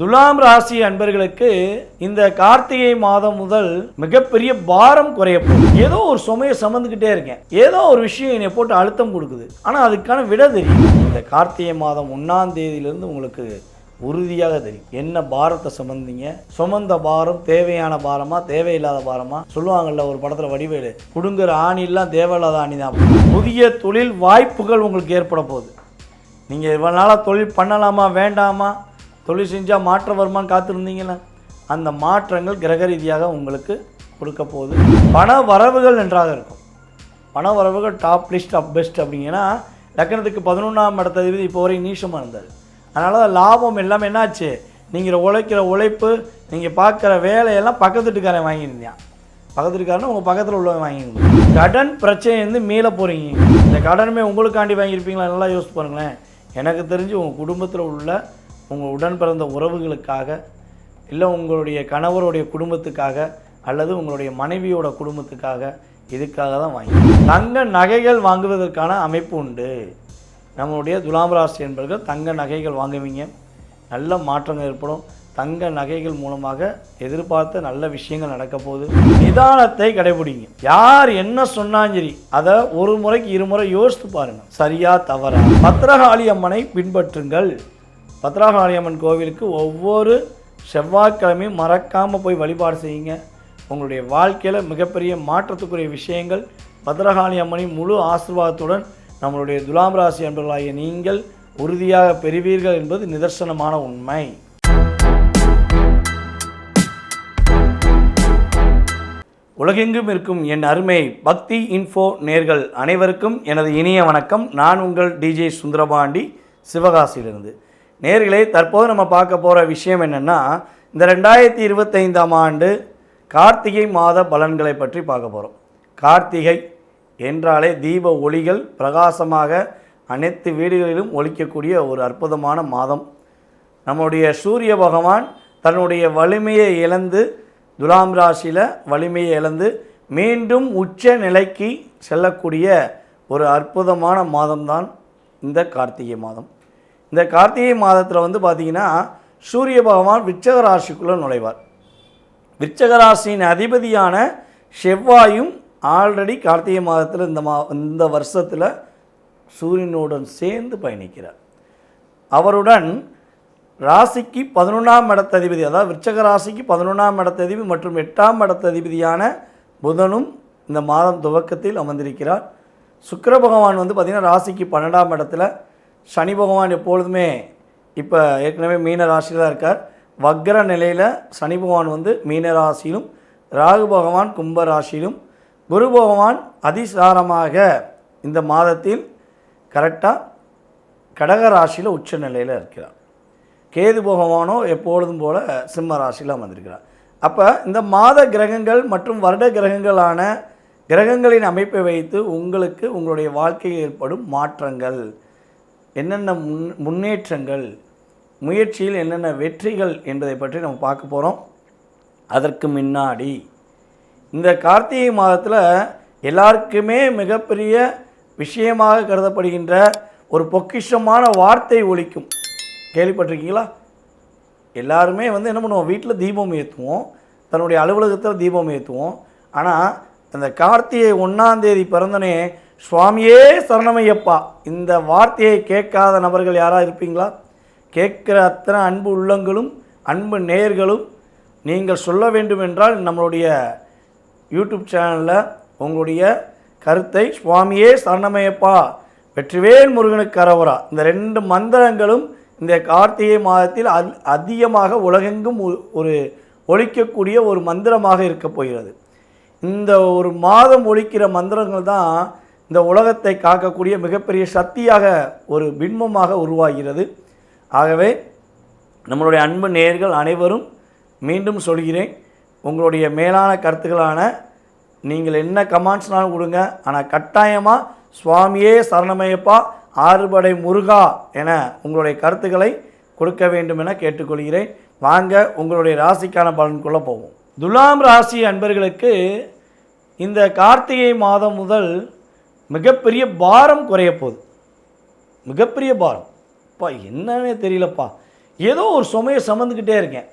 துலாம் ராசி அன்பர்களுக்கு இந்த கார்த்திகை மாதம் முதல் மிகப்பெரிய பாரம் குறைய போகுது. ஏதோ ஒரு சுமையை சுமந்துக்கிட்டே இருக்கேன். ஏதோ ஒரு விஷயம் என்னை போட்டு அழுத்தம் கொடுக்குது. ஆனால் அதுக்கான விட தெரியும். இந்த கார்த்திகை மாதம் ஒன்றாம் தேதியிலேருந்து உங்களுக்கு உறுதியாக தெரியும். என்ன பாரத்தை சுமந்தீங்க? சுமந்த பாரம் தேவையான பாரமா தேவையில்லாத பாரமா? சொல்லுவாங்கல்ல ஒரு படத்தில் வடிவேலு குடுங்குற ஆணிலாம் தேவையில்லாத ஆணி தான் புதிய தொழில் வாய்ப்புகள் உங்களுக்கு ஏற்பட போகுது. நீங்கள் இவ்வளோ நாளாக தொழில் பண்ணலாமா வேண்டாமா? தொழில் செஞ்சால் மாற்றம் வருமான்னு காத்திருந்தீங்களா? அந்த மாற்றங்கள் கிரக ரீதியாக உங்களுக்கு கொடுக்க போகுது. பண வரவுகள் நன்றாக இருக்கும். பண வரவுகள் டாப் லிஸ்ட் ஆஃப் பெஸ்ட் அப்படிங்கன்னா லக்கணத்துக்கு பதினொன்றாம் இடத்ததிபதி இப்போ வரைக்கும் நீஷமாக இருந்தார். அதனால தான் லாபம் எல்லாமே என்னாச்சு? நீங்கள் உழைக்கிற உழைப்பு நீங்கள் பார்க்குற வேலையெல்லாம் பக்கத்து வீட்டுக்காரன் வாங்கியிருந்தான். பக்கத்து வீட்டுக்காரன் உங்கள் பக்கத்தில் உள்ளவன் வாங்கியிருந்தோம் கடன் பிரச்சனையிலேருந்து மீள போகிறீங்க இந்த கடனுமே உங்களுக்காண்டி வாங்கியிருப்பீங்களா? நல்லா யோசிச்சு பாருங்களேன். எனக்கு தெரிஞ்சு உங்கள் குடும்பத்தில் உள்ள உங்கள் உடன் பிறந்த உறவுகளுக்காக இல்லை உங்களுடைய கணவருடைய குடும்பத்துக்காக அல்லது உங்களுடைய மனைவியோட குடும்பத்துக்காக இதுக்காக தான் வாங்கி தங்க நகைகள் வாங்குவதற்கான அமைப்பு உண்டு. நம்மளுடைய துலாம் ராசி என்பவர்கள் தங்க நகைகள் வாங்குவீங்க. நல்ல மாற்றங்கள் ஏற்படும். தங்க நகைகள் மூலமாக எதிர்பார்த்த நல்ல விஷயங்கள் நடக்க போகுது. நிதானத்தை கடைபிடிங்க. யார் என்ன சொன்னாலும் சரி அதை ஒரு முறைக்கு இருமுறை யோசித்து பாருங்க. சரியா தவறா? பத்திரகாளி அம்மனை பின்பற்றுங்கள். பத்ராகாளியம்மன் கோவிலுக்கு ஒவ்வொரு செவ்வாய்க்கிழமையும் மறக்காமல் போய் வழிபாடு செய்யுங்க. உங்களுடைய வாழ்க்கையில் மிகப்பெரிய மாற்றத்துக்குரிய விஷயங்கள் பத்ரகாளி அம்மனின் முழு ஆசீர்வாதத்துடன் நம்மளுடைய துலாம் ராசி அன்பர்களாகிய நீங்கள் உறுதியாக பெறுவீர்கள் என்பது நிதர்சனமான உண்மை. உலகெங்கும் இருக்கும் என் அருமை பக்தி இன்ஃபோ நேர்கள் அனைவருக்கும் எனது இனிய வணக்கம். நான் உங்கள் டிஜே சுந்தரபாண்டி சிவகாசியிலிருந்து. நேர்களே தற்போது நம்ம பார்க்க போகிற விஷயம் என்னென்னா இந்த ரெண்டாயிரத்தி இருபத்தைந்தாம் ஆண்டு கார்த்திகை மாத பலன்களை பற்றி பார்க்க போகிறோம் கார்த்திகை என்றாலே தீப ஒளிகள் பிரகாசமாக அனைத்து வீடுகளிலும் ஒலிக்கக்கூடிய ஒரு அற்புதமான மாதம். நம்முடைய சூரிய பகவான் தன்னுடைய வலிமையை இழந்து துலாம் ராசியில் வலிமையை இழந்து மீண்டும் உச்ச நிலைக்கு செல்லக்கூடிய ஒரு அற்புதமான மாதம்தான் இந்த கார்த்திகை மாதம். இந்த கார்த்திகை மாதத்தில் வந்து பார்த்திங்கன்னா சூரிய பகவான் விச்சக ராசிக்குள்ளே நுழைவார். விச்சக ராசியின் அதிபதியான செவ்வாயும் ஆல்ரெடி கார்த்திகை மாதத்தில் இந்த மா இந்த வருஷத்தில் சூரியனுடன் சேர்ந்து பயணிக்கிறார். அவருடன் ராசிக்கு பதினொன்றாம் இடத்ததிபதி அதாவது விருச்சக ராசிக்கு பதினொன்றாம் இடத்ததிபதி மற்றும் எட்டாம் இடத்ததிபதியான புதனும் இந்த மாதம் துவக்கத்தில் அமர்ந்திருக்கிறார். சுக்கர பகவான் வந்து பார்த்திங்கன்னா ராசிக்கு பன்னெண்டாம் இடத்துல சனி பகவான் எப்பொழுதுமே இப்போ ஏற்கனவே மீன ராசியில் தான் இருக்கார். வக்ர நிலையில் சனி பகவான் வந்து மீன ராசியிலும் ராகு பகவான் கும்ப ராசியிலும் குரு பகவான் அதிசாரமாக இந்த மாதத்தில் கரெக்டாக கடக ராசியில் உச்ச நிலையில் இருக்கிறார். கேது பகவானோ எப்பொழுதும் போல் சிம்ம ராசியில் அமர்ந்திருக்கிறார். அப்போ இந்த மாத கிரகங்கள் மற்றும் வருட கிரகங்களான கிரகங்களின் அமைப்பை வைத்து உங்களுக்கு உங்களுடைய வாழ்க்கையில் ஏற்படும் மாற்றங்கள். என்னென்ன முன் முன்னேற்றங்கள் முயற்சியில் என்னென்ன வெற்றிகள் என்பதை பற்றி நம்ம பார்க்க போகிறோம் அதற்கு முன்னாடி இந்த கார்த்திகை மாதத்தில் எல்லாருக்குமே மிகப்பெரிய விஷயமாக கருதப்படுகின்ற ஒரு பொக்கிஷமான வார்த்தை ஒழிக்கும் கேள்விப்பட்டிருக்கீங்களா? எல்லாருமே வந்து என்ன பண்ணுவோம்? வீட்டில் தீபம் ஏற்றுவோம் தன்னுடைய அலுவலகத்தில் தீபம் ஏற்றுவோம் ஆனால் அந்த கார்த்திகை ஒன்றாந்தேதி பிறந்தனே சுவாமியே சரணமையப்பா. இந்த வார்த்தையை கேட்காத நபர்கள் யாராக இருப்பீங்களா? கேட்குற அத்தனை அன்பு உள்ளங்களும் அன்பு நேயர்களும் நீங்கள் சொல்ல வேண்டும் என்றால் நம்மளுடைய யூடியூப் சேனலில் உங்களுடைய கருத்தை சுவாமியே சரணமையப்பா வெற்றிவேல் முருகனுக்கு கரவரா. இந்த ரெண்டு மந்திரங்களும் இந்த கார்த்திகை மாதத்தில் அல் அதிகமாக உலகெங்கும் ஒரு ஒழிக்கக்கூடிய ஒரு மந்திரமாக இருக்கப் போகிறது. இந்த ஒரு மாதம் ஒழிக்கிற மந்திரங்கள் தான் இந்த உலகத்தை காக்கக்கூடிய மிகப்பெரிய சக்தியாக ஒரு பின்பமாக உருவாகிறது. ஆகவே நம்மளுடைய அன்பு நேர்கள் அனைவரும் மீண்டும் சொல்கிறேன் உங்களுடைய மேலான கருத்துக்களான நீங்கள் என்ன கமாண்ட்ஸ்னாலும் கொடுங்க. ஆனால் கட்டாயமாக சுவாமியே சரணமயப்பா ஆறுபடை முருகா என உங்களுடைய கருத்துக்களை கொடுக்க வேண்டும் என கேட்டுக்கொள்கிறேன். வாங்க உங்களுடைய ராசிக்கான பலனுக்குள்ளே போவோம். துலாம் ராசி அன்பர்களுக்கு இந்த கார்த்திகை மாதம் முதல் மிகப்பெரிய பாரம் குறைய போகுது மிகப்பெரிய பாரம். அப்பா என்னன்னே தெரியலப்பா. ஏதோ ஒரு சுமையை சுமந்துக்கிட்டே இருக்கேன்.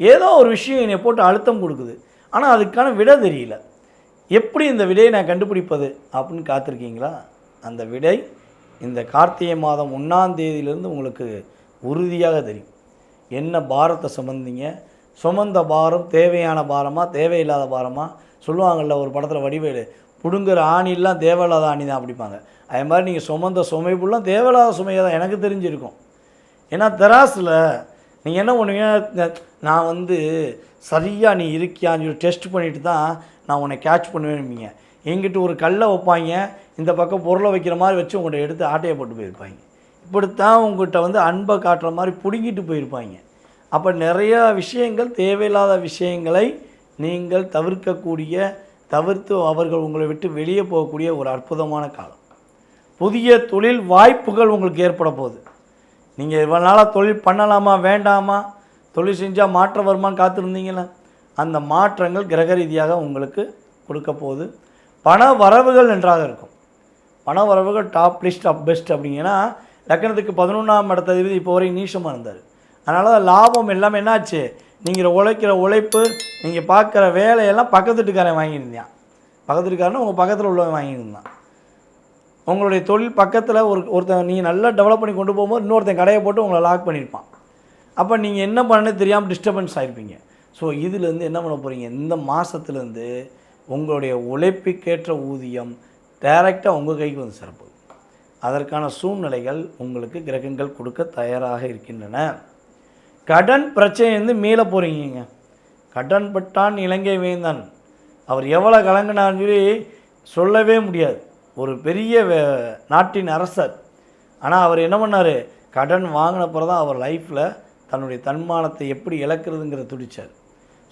ஏதோ ஒரு விஷயம் என்னை போட்டு அழுத்தம் கொடுக்குது. ஆனால் அதுக்கான விடை தெரியல. எப்படி இந்த விடையை நான் கண்டுபிடிப்பது அப்படின்னு காத்திருக்கீங்களா? அந்த விடை இந்த கார்த்திகை மாதம் ஒன்றாம் தேதியிலேருந்து உங்களுக்கு உறுதியாக தெரியும். என்ன பாரத்தை சுமந்தீங்க? சுமந்த பாரம் தேவையான பாரமாக தேவையில்லாத பாரமாக சொல்லுவாங்கள்ல ஒரு படத்தில் வடிவேலு பிடுங்குற ஆணிலாம் தேவையில்லாத ஆணி தான் அப்படிப்பாங்க அதே மாதிரி நீங்கள் சுமந்த சுமை ஃபுல்லாக தேவையில்லாத சுமையாக தான் எனக்கு தெரிஞ்சிருக்கும். ஏன்னா தெராஸில் நீங்கள் என்ன பண்ணுவீங்க? நான் வந்து சரியாக நீ இருக்கியான்னு சொல்லி டெஸ்ட் பண்ணிட்டு தான் நான் உன்னை கேட்ச் பண்ணுவேன்பீங்க எங்கிட்ட ஒரு கல்லை வைப்பாங்க. இந்த பக்கம் பொருளை வைக்கிற மாதிரி வச்சு உங்கள்கிட்ட எடுத்து ஆட்டையை போட்டு போயிருப்பாங்க. இப்படித்தான் உங்கள்கிட்ட வந்து அன்பை காட்டுற மாதிரி பிடுங்கிட்டு போயிருப்பாங்க. அப்போ நிறையா விஷயங்கள் தேவையில்லாத விஷயங்களை நீங்கள் தவிர்க்கக்கூடிய தவிர்த்து அவர்கள் உங்களை விட்டு வெளியே போகக்கூடிய ஒரு அற்புதமான காலம். புதிய தொழில் வாய்ப்புகள் உங்களுக்கு ஏற்பட போகுது. நீங்கள் இவ்வளோ நாளாக தொழில் பண்ணலாமா வேண்டாமா? தொழில் செஞ்சால் மாற்றம் வருமான்னு காத்திருந்தீங்களே அந்த மாற்றங்கள் கிரக ரீதியாக உங்களுக்கு கொடுக்க போகுது. பண வரவுகள் நன்றாக இருக்கும். பண வரவுகள் டாப் லிஸ்ட் ஆஃப் பெஸ்ட் அப்படிங்கன்னா லக்கணத்துக்கு பதினொன்றாம் இடத்த இப்போ வரைக்கும் நீஷமாக இருந்தார். அதனால தான் லாபம் எல்லாமே என்னாச்சு? நீங்கள் உழைக்கிற உழைப்பு நீங்கள் பார்க்குற வேலையெல்லாம் பக்கத்து வீட்டுக்காரன் வாங்கியிருந்தான். பக்கத்து வீட்டுக்காரன் உங்கள் பக்கத்தில் உள்ளவன் வாங்கியிருந்தான். உங்களுடைய தொழில் பக்கத்தில் ஒரு ஒருத்தன் நீங்கள் நல்லா டெவலப் பண்ணி கொண்டு போகும்போது இன்னொருத்தன் கடையை போட்டு உங்களை லாக் பண்ணியிருப்பான். அப்போ நீங்கள் என்ன பண்ணனே தெரியாமல் டிஸ்டர்பன்ஸ் ஆகிருப்பீங்க ஸோ இதுலேருந்து என்ன பண்ண போகிறீங்க இந்த மாதத்துலேருந்து உங்களுடைய உழைப்புக்கேற்ற ஊதியம் டைரெக்டாக உங்கள் கைக்கு வந்து சிறப்பு அதற்கான சூழ்நிலைகள் உங்களுக்கு கிரகங்கள் கொடுக்க தயாராக இருக்கின்றன. கடன் பிரச்சனையிலேருந்து மீள போகிறீங்க கடன் பட்டான் இலங்கை வேந்தன். அவர் எவ்வளோ கலங்கினான்னு சொல்லி சொல்லவே முடியாது. ஒரு பெரிய வே- நாட்டின் அரசர். ஆனால் அவர் என்ன பண்ணார்? கடன் வாங்கினப்புறம் தான் அவர் லைஃப்பில் தன்னுடைய தன்மானத்தை எப்படி இழக்கிறதுங்கிற துடிச்சார்.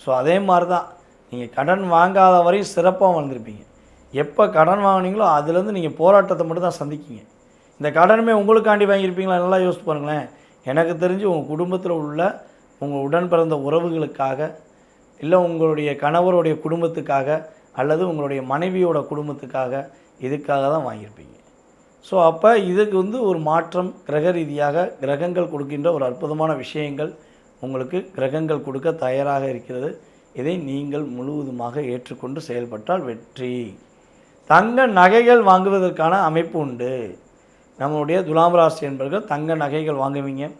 ஸோ அதே மாதிரி தான் நீங்கள் கடன் வாங்காத வரையும் சிறப்பாக வந்திருப்பீங்க. எப்போ கடன் வாங்குனீங்களோ அதுலேருந்து நீங்கள் போராட்டத்தை மட்டும் தான் சந்திக்கிங்க. இந்த கடனுமே உங்களுக்காண்டி வாங்கியிருப்பீங்களா? நல்லா யோசிச்சு பாருங்களேன். எனக்கு தெரிஞ்சு உங்கள் குடும்பத்தில் உள்ள உங்கள் உடன் பிறந்த உறவுகளுக்காக இல்லை உங்களுடைய கணவருடைய குடும்பத்துக்காக அல்லது உங்களுடைய மனைவியோட குடும்பத்துக்காக இதுக்காக தான் வாங்கியிருப்பீங்க. ஸோ அப்போ இதுக்கு வந்து ஒரு மாற்றம் கிரக ரீதியாக கிரகங்கள் கொடுக்கின்ற ஒரு அற்புதமான விஷயங்கள் உங்களுக்கு கிரகங்கள் கொடுக்க தயாராக இருக்கிறது. இதை நீங்கள் முழுவதுமாக ஏற்றுக்கொண்டு செயல்பட்டால் வெற்றி. தங்க நகைகள் வாங்குவதற்கான அமைப்பு உண்டு. நம்மளுடைய துலாம் ராசி என்பவர்கள் தங்க நகைகள் வாங்குவீங்க.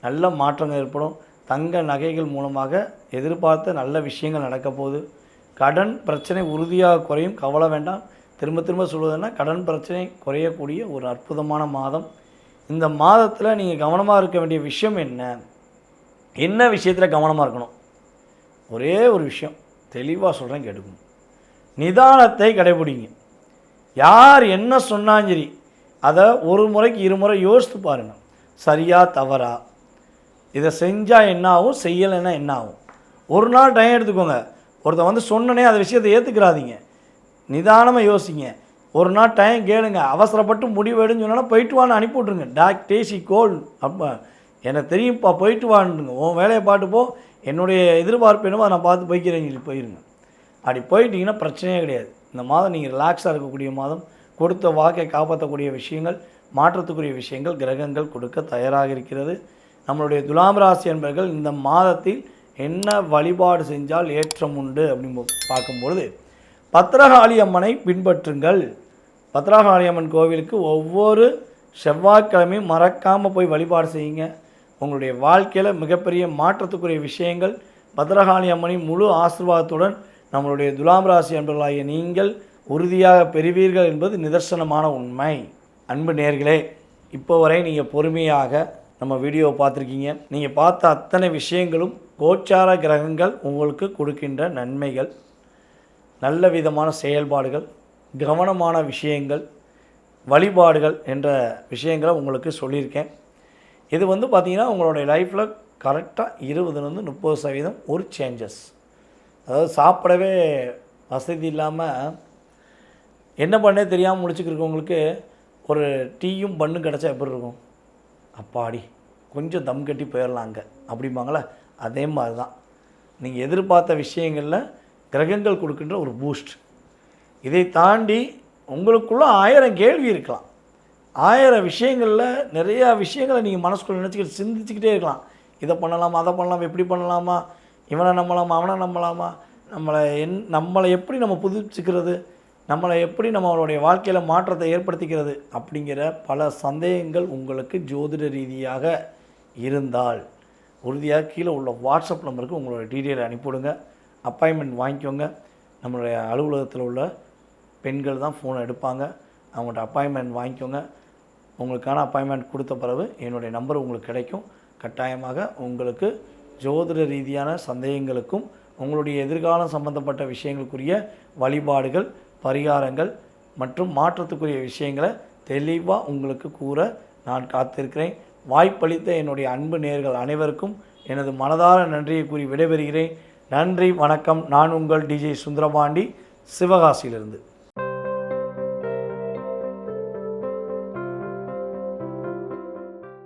நல்ல மாற்றங்கள் ஏற்படும். தங்க நகைகள் மூலமாக எதிர்பார்த்த நல்ல விஷயங்கள் நடக்க போகுது. கடன் பிரச்சனை உறுதியாக குறையும். கவலை வேண்டாம். திரும்ப திரும்ப சொல்வதுன்னா கடன் பிரச்சனை குறையக்கூடிய ஒரு அற்புதமான மாதம். இந்த மாதத்தில் நீங்கள் கவனமாக இருக்க வேண்டிய விஷயம் என்ன? என்ன விஷயத்தில் கவனமாக இருக்கணும்? ஒரே ஒரு விஷயம். தெளிவாக சொல்கிறேன் கேட்டுக்கணும் நிதானத்தை கடைபிடிங்க. யார் என்ன சொன்னாலும் சரி அதை ஒரு முறைக்கு இருமுறை யோசித்து பாருங்கள் சரியா தவறா? இதை செஞ்சால் என்ன ஆகும் செய்யலைன்னா என்ன ஆகும் ஒரு நாள் டைம் எடுத்துக்கோங்க. ஒருத்தன் வந்து சொன்னனே அந்த விஷயத்தை ஏற்றுக்கிறாதீங்க நிதானமாக யோசிங்க. ஒரு நாள் டைம் கேளுங்க. அவசரப்பட்டு முடிவெடுன்னு சொன்னால் போயிட்டு வான்னு அனுப்பி விட்ருங்க டாக் டேசி கோல். அப்போ எனக்கு தெரியும்ப்பா போயிட்டு வான்னுங்க. உன் வேலையை பாட்டு போ. என்னுடைய எதிர்பார்ப்பு என்னமோ நான் பார்த்து போய்க்கிறேன் சொல்லி போயிருங்க. அப்படி போயிட்டீங்கன்னா பிரச்சனையே கிடையாது. இந்த மாதம் நீங்கள் ரிலாக்ஸாக இருக்கக்கூடிய மாதம். கொடுத்த வாக்கை காப்பாற்றக்கூடிய விஷயங்கள் மாற்றத்துக்குரிய விஷயங்கள் கிரகங்கள் கொடுக்க தயாராக இருக்கிறது. நம்மளுடைய துலாம் ராசி என்பர்கள் இந்த மாதத்தில் என்ன வழிபாடு செஞ்சால் ஏற்றம் உண்டு அப்படின்னு பார்க்கும்பொழுது பத்திரகாளி அம்மனை பின்பற்றுங்கள். பத்திரகாளி அம்மன் கோவிலுக்கு ஒவ்வொரு செவ்வாய்க்கிழமையும் மறக்காமல் போய் வழிபாடு செய்யுங்க. உங்களுடைய வாழ்க்கையில் மிகப்பெரிய மாற்றத்துக்குரிய விஷயங்கள் பத்திரகாளி அம்மனின் முழு ஆசிர்வாதத்துடன் நம்மளுடைய துலாம் ராசி அன்பர்களாகிய நீங்கள் உறுதியாக பெறுவீர்கள் என்பது நிதர்சனமான உண்மை. அன்பு நேர்களே இப்போ வரை நீங்கள் பொறுமையாக நம்ம வீடியோவை பார்த்துருக்கீங்க. நீங்கள் பார்த்த அத்தனை விஷயங்களும் கோச்சார கிரகங்கள் உங்களுக்கு கொடுக்கின்ற நன்மைகள் நல்ல விதமான செயல்பாடுகள் கவனமான விஷயங்கள் வழிபாடுகள் என்ற விஷயங்களை உங்களுக்கு சொல்லியிருக்கேன். இது வந்து பார்த்திங்கன்னா உங்களுடைய லைஃப்பில் கரெக்டாக இருபதுலேருந்து முப்பது சதவீதம் ஒரு சேஞ்சஸ் அதாவது சாப்பிடவே வசதி இல்லாமல் என்ன பண்ணே தெரியாமல் முடிச்சுக்கிறவங்களுக்கு ஒரு டீயும் பண்ணும் கிடச்சா எப்படி இருக்கும்? அப்பாடி கொஞ்சம் தம் கட்டி போயிடலாம் அங்கே அப்படிம்பாங்களே? அதே மாதிரி தான் நீங்கள் எதிர்பார்த்த விஷயங்களில் கிரகங்கள் கொடுக்கின்ற ஒரு பூஸ்ட் இதை தாண்டி உங்களுக்குள்ள ஆயிரம் கேள்வி இருக்கலாம். ஆயிரம் விஷயங்களில் நிறையா விஷயங்களை நீங்கள் மனசுக்குள்ளே நினச்சிக்கிட்டு சிந்திச்சுக்கிட்டே இருக்கலாம். இதை பண்ணலாமா அதை பண்ணலாமா எப்படி பண்ணலாமா இவனை நம்பலாமா அவனை நம்பலாமா நம்மளை என் நம்மளை எப்படி நம்ம புதுப்பிச்சுக்கிறது? நம்மளை எப்படி நம்மளுடைய வாழ்க்கையில் மாற்றத்தை ஏற்படுத்திக்கிறது அப்படிங்கிற பல சந்தேகங்கள் உங்களுக்கு ஜோதிட ரீதியாக இருந்தால் உறுதியாக கீழே உள்ள வாட்ஸ்அப் நம்பருக்கு உங்களோட டீட்டெயில் அனுப்பிவிடுங்க. அப்பாயின்மெண்ட் வாங்கிக்கோங்க. நம்மளுடைய அலுவலகத்தில் உள்ள பெண்கள் தான் ஃபோனை எடுப்பாங்க. அவங்கள்ட்ட அப்பாயின்மெண்ட் வாங்கிக்கோங்க. உங்களுக்கான அப்பாயின்மெண்ட் கொடுத்த பிறகு என்னுடைய நம்பர் உங்களுக்கு கிடைக்கும். கட்டாயமாக உங்களுக்கு ஜோதிட ரீதியான சந்தேகங்களுக்கும் உங்களுடைய எதிர்காலம் சம்பந்தப்பட்ட விஷயங்களுக்குரிய வழிபாடுகள் பரிகாரங்கள் மற்றும் மாற்றத்துக்குரிய விஷயங்களை தெளிவாக உங்களுக்கு கூற நான் காத்திருக்கிறேன். வாய்ப்பளித்த என்னுடைய அன்பு நேர்கள் அனைவருக்கும் எனது மனதார நன்றியை கூறி விடைபெறுகிறேன். நன்றி வணக்கம். நான் உங்கள் டிஜே சுந்தரபாண்டி சிவகாசியிலிருந்து.